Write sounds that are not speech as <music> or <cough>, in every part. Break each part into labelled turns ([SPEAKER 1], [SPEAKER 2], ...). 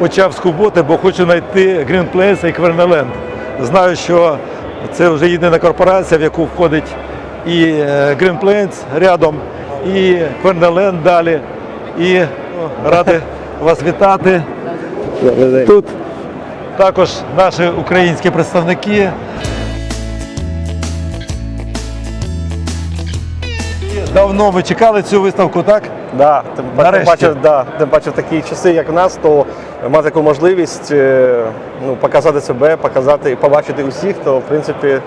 [SPEAKER 1] почав скуботи, бо хочу знайти Green Plains і Квернеленд. Знаю, що це вже єдина корпорація, в яку входить і е, Green Plains рядом, і Квернеленд далі. І радий <laughs> вас вітати. Тут також наші українські представники. Давно ви чекали цю виставку, так?
[SPEAKER 2] Да, тим, тим паче, да, тим паче в такі часи, як в нас, то мати таку можливість е, ну, показати себе, показати, побачити усіх, то в принципі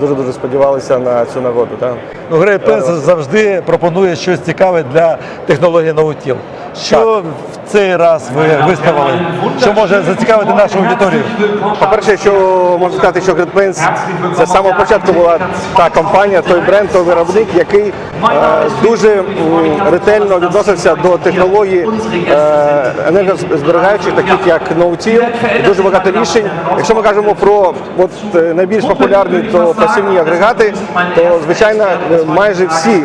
[SPEAKER 2] дуже-дуже сподівалися на цю нагоду. Так?
[SPEAKER 1] Ну, Грей Пенс завжди пропонує щось цікаве для технології наутіл. Що в цей раз ви виставили? Що може зацікавити нашу аудиторію?
[SPEAKER 2] По-перше, що можна сказати, що Plains це з самого початку була та компанія, той бренд, той виробник, який е, дуже м, ретельно відносився до технологій е, енергозберігаючих, таких як NoTill, дуже багато рішень. Якщо ми кажемо про от, е, найбільш популярні то пасивні агрегати, то звичайно е, майже всі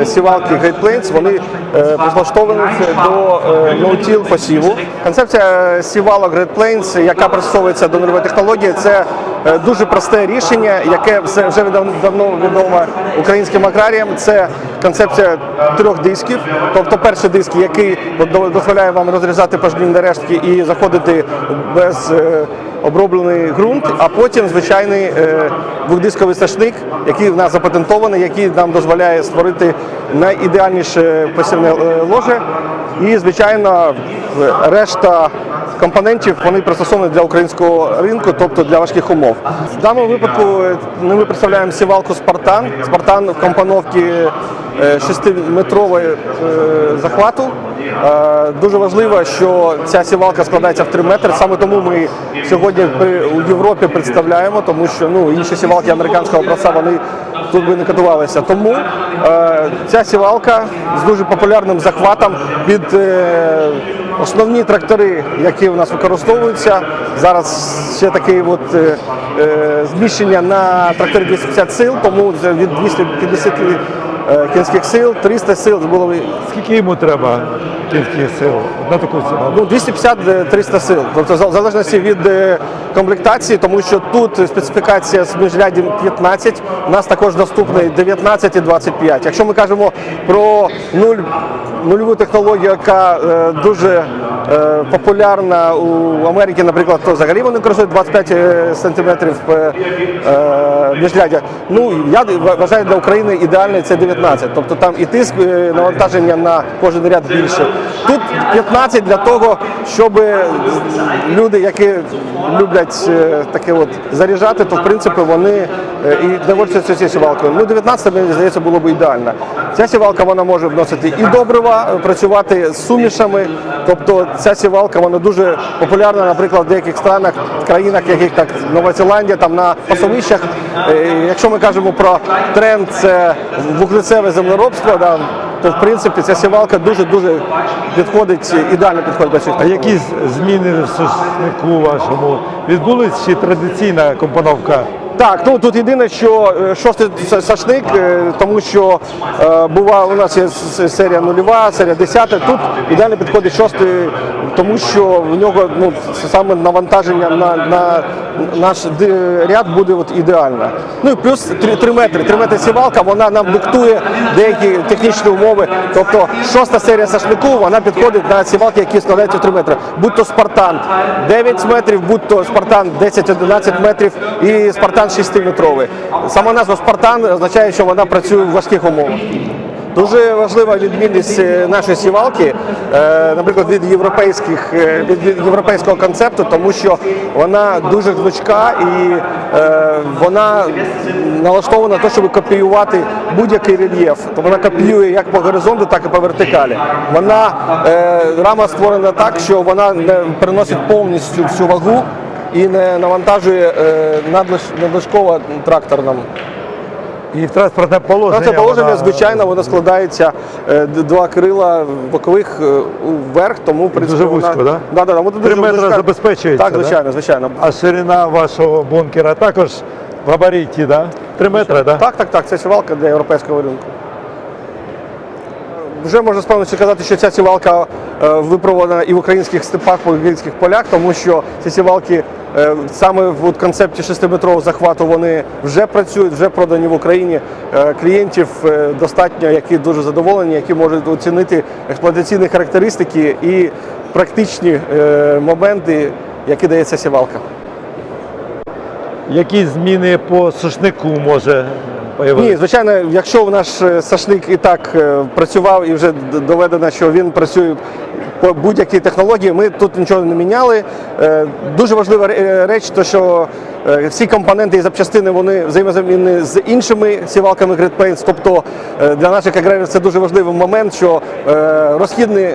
[SPEAKER 2] е, сівалки Great Plains вони е, прилаштовані до е, no-till посіву. Концепція сівалок Great Plains, яка пристосовується до нульової технології, це е, дуже просте рішення, яке вже давно відомо українським аграріям. Це концепція трьох дисків. Тобто перший диск, який дозволяє вам розрізати пожнівні рештки і заходити без е, оброблений ґрунт, а потім звичайний е, двохдисковий сташник, який в нас запатентований, який нам дозволяє створити найідеальніше посівне е, ложе. І, звичайно, решта компонентів вони пристосовані для українського ринку, тобто для важких умов. В даному випадку е, ми представляємо сівалку Спартан. Спартан в компоновці 6-метрової захвату. Е, Дуже важливо, що ця сівалка складається в 3 метри. Саме тому ми сьогодні у Європі представляємо, тому що ну, інші сівалки американського образця вони тут би не катувалися. Тому е, ця сівалка з дуже популярним захватом під е, основні трактори, які у нас використовуються. Зараз ще таке от, е, е, зміщення на тракторі 250 сил, тому від 250 е, кінських сил, 300 сил було
[SPEAKER 1] Скільки йому треба кінських сил на таку?
[SPEAKER 2] Ну, 250-300 сил. Тобто в залежності від е, комплектації, тому що тут специфікація з міжрядів 15, у нас також доступний 19 і 25. Якщо ми кажемо про нуль, нульову технологію, яка е, дуже е, популярна у Америці, наприклад, то взагалі вони користують 25 е, сантиметрів е, е, міжряддя. Ну, я вважаю для України ідеальний це 19. Тобто там і тиск е, навантаження на кожен ряд більше. Тут 15 для того, щоб люди, які люблять е, таке от заряджати, то в принципі вони е, і доводяться цією сівалкою. Ну, 19, мені здається, було б ідеально. Ця сівалка вона може вносити і добрива, е, працювати з сумішами. Тобто ця сівалка вона дуже популярна, наприклад, в деяких странах, країнах, яких так Нова Зеландія, там на пасовищах. Е, Якщо ми кажемо про тренд, це вуглецеве землеробство, да, то в принципі ця сівалка дуже дуже підходить, ідеально підходить до цих
[SPEAKER 1] А якісь зміни в сушнику вашому відбулись чи традиційна компоновка?
[SPEAKER 2] Так, ну тут єдине, що е, шостий сашник, е, тому що е, бува у нас є серія нульова, серія десята. Тут ідеально підходить шостий, тому що в нього ну саме навантаження на, на наш ряд буде от ідеально. Ну і плюс 3, 3 метри. 3 метри сівалка, вона нам диктує деякі технічні умови. Тобто шоста серія сашнику вона підходить на сівалки, які складаються в 3 метри. Будь то Спартан 9 метрів, будь то Спартан 10-11 метрів і Спартан 6-метровий. Сама назва Спартан означає, що вона працює в важких умовах. Дуже важлива відмінність е, нашої сівалки, е, наприклад, від європейських е, від європейського концепту, тому що вона дуже гнучка і вона налаштована на те, щоб копіювати будь-який рельєф. То вона копіює як по горизонту, так і по вертикалі. Вона рама створена так, що вона не переносить повністю всю вагу і не навантажує надлиш- надлишково трактор нам.
[SPEAKER 1] І в транспортне положення.
[SPEAKER 2] Це положення,
[SPEAKER 1] вона-
[SPEAKER 2] звичайно, воно складається е, два крила бокових е, вверх, тому в принципі,
[SPEAKER 1] Дуже вузько,
[SPEAKER 2] вона...
[SPEAKER 1] да?
[SPEAKER 2] Да, да, воно
[SPEAKER 1] Три метри
[SPEAKER 2] вузька.
[SPEAKER 1] забезпечується,
[SPEAKER 2] Так,
[SPEAKER 1] да?
[SPEAKER 2] звичайно, звичайно.
[SPEAKER 1] А ширина вашого бункера також в габаріті, да? Три метри, да?
[SPEAKER 2] Так, так, так, це сівалка для європейського ринку. вже можна з певністю казати, що ця сівалка е, випробувана і в українських степах, в українських полях, тому що ці сівалки е, саме в концепті 6-метрового захвату вони вже працюють, вже продані в Україні. Е, Клієнтів е, достатньо, які дуже задоволені, які можуть оцінити експлуатаційні характеристики і практичні е, моменти, які дає ця сівалка.
[SPEAKER 1] Які зміни по сушнику може
[SPEAKER 2] Ні, звичайно, якщо наш е, сашник і так е, працював і вже доведено, що він працює по будь-якій технології, ми тут нічого не міняли. Е, Дуже важлива реч, то що е, всі компоненти і запчастини вони взаємозамінні з іншими сівалками Great Paints. Тобто е, для наших аграрів це дуже важливий момент, що розхідний.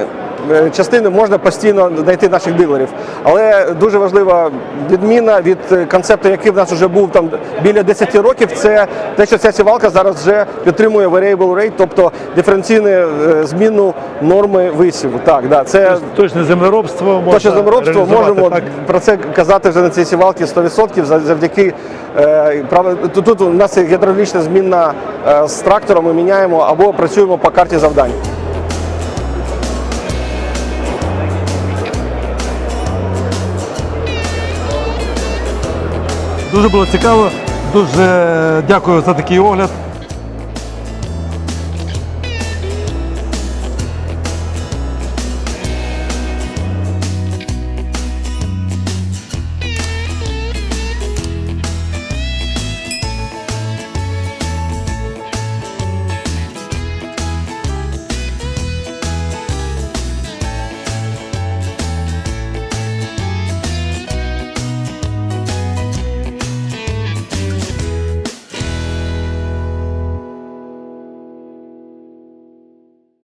[SPEAKER 2] Е, частини можна постійно знайти наших дилерів. Але дуже важлива відміна від концепту, який в нас вже був там біля 10 років, це те, що ця сівалка зараз вже підтримує variable rate, тобто диференційну е, зміну норми висіву. Так, да, це
[SPEAKER 1] Точне землеробство можна
[SPEAKER 2] точно землеробство. Можемо
[SPEAKER 1] так.
[SPEAKER 2] про це казати вже на цій сівалці 100% завдяки е, тут, тут у нас є гідравлічна змінна з трактором. Ми міняємо або працюємо по карті завдань.
[SPEAKER 1] Дуже було цікаво. Дуже дякую за такий огляд.